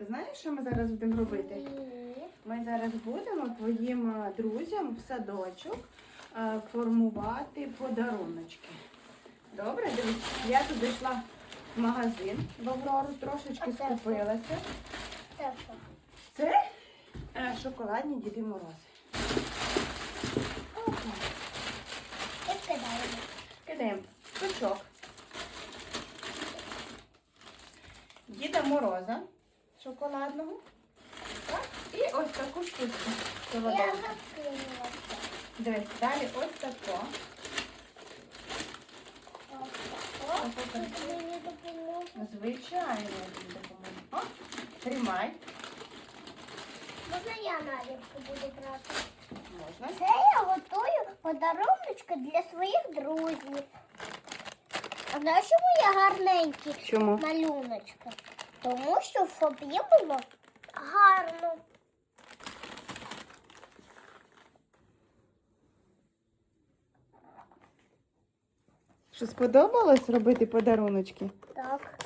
Знаєш, що ми зараз будемо робити? Ми зараз будемо твоїм е, друзям в садочок е, формувати подаруночки. Добре, дивись, я тут йшла в магазин в Аврору, трошечки скупилася. Це що? Це е, шоколадні Діди Морози. Кидаємо. Кидаємо пучок. Діда Мороза шоколадного. Так? І ось таку штучку. Я солоденьку. закинула. Дивись, далі ось тако. Ось так. Тут мені допоможе. Звичайно, я тобі допоможу. О, тримай. Можна я наліпку буду брати? Можна. Це я готую подаруночки для своїх друзів. А знаєш, чому я гарненькі Чому? малюночки? Тому що в фобі було гарно. Що сподобалось робити подаруночки? Так.